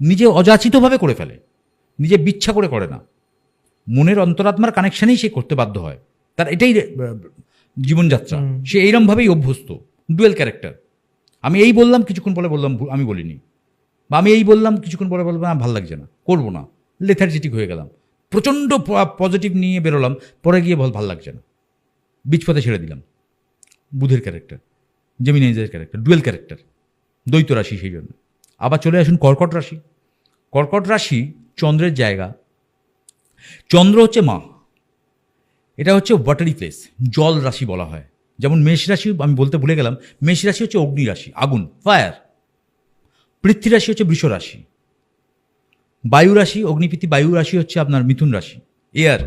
নিজে অযাচিতভাবে করে ফেলে নিজে বিচ্ছা করে করে না। মনের অন্তরাত্মার কানেকশানেই সে করতে বাধ্য হয়। তার এটাই জীবনযাত্রা। সে এইরমভাবেই অভ্যস্ত ডুয়েল ক্যারেক্টার আমি এই বললাম কিছুক্ষণ পরে বললাম ভুল- আমি বলিনি। বা আমি এই বললাম কিছুক্ষণ পরে বললাম না ভালো লাগছে না করব না। লেথার্জেটিক হয়ে গেলাম। প্রচণ্ড পজিটিভ নিয়ে বেরোলাম পরে গিয়ে বল ভালো লাগছে না। বীজপথে ছেড়ে দিলাম। বুধের ক্যারেক্টার জেমিনাইজের ক্যারেক্টার ডুয়েল ক্যারেক্টার দ্বৈত রাশি সেই জন্য। আবার চলে আসুন কর্কট রাশি। কর্কট রাশি চন্দ্রের জায়গা। চন্দ্র হচ্ছে মা। এটা হচ্ছে ওয়াটারি প্লেস জল রাশি বলা হয়। যেমন মেষ রাশি, আমি বলতে ভুলে গেলাম, মেষ রাশি হচ্ছে অগ্নি রাশি, আগুন ফায়ার পৃথ্বী রাশি হচ্ছে বৃষ রাশি। বায়ু রাশি অগ্নিপৃথি বায়ু রাশি হচ্ছে আপনার মিথুন রাশি এয়ার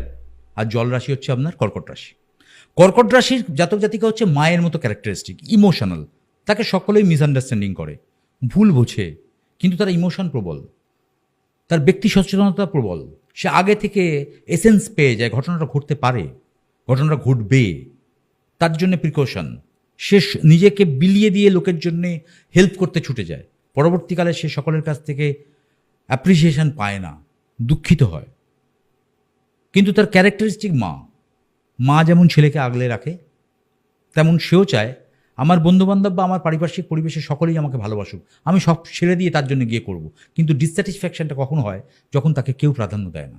আর জল রাশি হচ্ছে আপনার কর্কট রাশি। কর্কট রাশির জাতক জাতিকা হচ্ছে মায়ের মতো ক্যারেক্টারিস্টিক ইমোশনাল তাকে সকলেই মিসআন্ডারস্ট্যান্ডিং করে, ভুল বোঝে কিন্তু তার ইমোশন প্রবল। তার ব্যক্তি সচেতনতা প্রবল। সে আগে থেকে এসেন্স পেয়ে যায়, ঘটনাটা ঘটতে পারে, ঘটনাটা ঘটবে। তার জন্য প্রিকশন সে নিজেকে বিলিয়ে দিয়ে লোকের জন্য হেল্প করতে ছুটে যায়। পরবর্তীকালে সে সকলের কাছ থেকে অ্যাপ্রিসিয়েশন পায় না, দুঃখিত হয়। কিন্তু তার ক্যারেক্টারিস্টিক মা। মা যেমন ছেলেকে আগলে রাখে, তেমন সেও চায় আমার বন্ধুবান্ধব বা আমার পারিপার্শ্বিক পরিবেশে সকলেই আমাকে ভালোবাসুক। আমি সব ছেড়ে দিয়ে তার জন্য গিয়ে করব। কিন্তু ডিসস্যাটিসফ্যাকশনটা কখন হয় যখন তাকে কেউ প্রাধান্য দেয় না।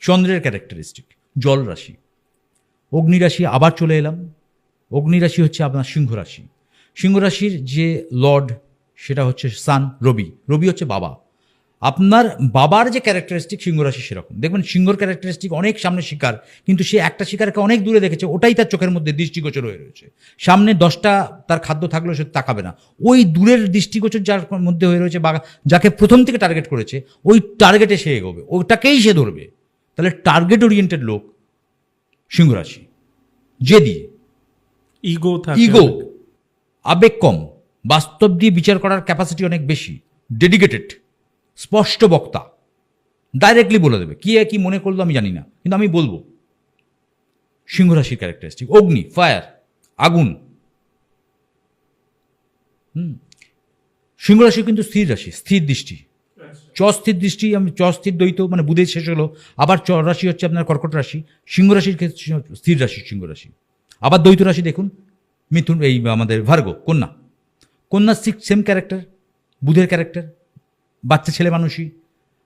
চন্দ্রের ক্যারেক্টারিস্টিক জল রাশি। অগ্নি রাশি, আবার চলে এলাম। অগ্নি রাশি হচ্ছে আপনার সিংহ রাশি। সিংহ রাশির যে লর্ড, সেটা হচ্ছে সান রবি। রবি হচ্ছে বাবা। আপনার বাবার যে ক্যারেক্টারিস্টিক সিংহ রাশি সেরকম। দেখবেন সিংহর ক্যারেক্টারিস্টিক অনেক সামনে শিকার কিন্তু সে একটা শিকারকে অনেক দূরে দেখেছে ওটাই তার চোখের মধ্যে দৃষ্টিগোচর হয়ে রয়েছে। সামনে দশটা তার খাদ্য থাকলেও সে তাকাবে না। ওই দূরের দৃষ্টিগোচর যার মধ্যে হয়ে রয়েছে বা যাকে প্রথম থেকে টার্গেট করেছে ওই টার্গেটে সে এগোবে ওটাকেই সে ধরবে। তাহলে টার্গেট ওরিয়েন্টেড লোক সিংহ রাশি। জেদি ইগো ইগো আবেগ কম। বাস্তব দিয়ে বিচার করার ক্যাপাসিটি অনেক বেশি। ডেডিকেটেড স্পষ্ট বক্তা। ডাইরেক্টলি বলে দেবে। কি কি মনে করল আমি জানি না, কিন্তু আমি বলব। সিংহ রাশির ক্যারেক্টারিস্টিক অগ্নি ফায়ার আগুন। হুম। সিংহ রাশি কিন্তু স্থির রাশি, স্থির দৃষ্টি। চ স্থির দৃষ্টি, আমি চ স্থির দ্বৈত মানে বুধের শেষ হলো। আবার চ রাশি হচ্ছে আপনার কর্কট রাশি। সিংহ রাশির ক্ষেত্রে স্থির রাশি সিংহ রাশি আবার দ্বৈত রাশি দেখুন, মিথুন, এই আমাদের ভার্গ কন্যা। কন্যা সিক্স সেম ক্যারেক্টার বুধের ক্যারেক্টার বাচ্চা ছেলে মানুষই।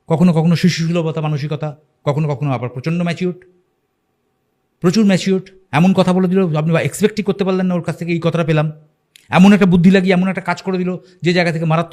কখনো কখনো শিশুসুলভতা মানসিকতা, কখনো কখনো আবার প্রচণ্ড ম্যাচিউর প্রচুর ম্যাচিউর এমন কথা বলে দিল, আপনি এক্সপেক্টই করতে পারলেন না ওর কাছ থেকে, এই কথাটা পেলাম। এমন একটা বুদ্ধি লাগিয়ে, এমন একটা কাজ করে দিল, যে জায়গা থেকে মারাত্মক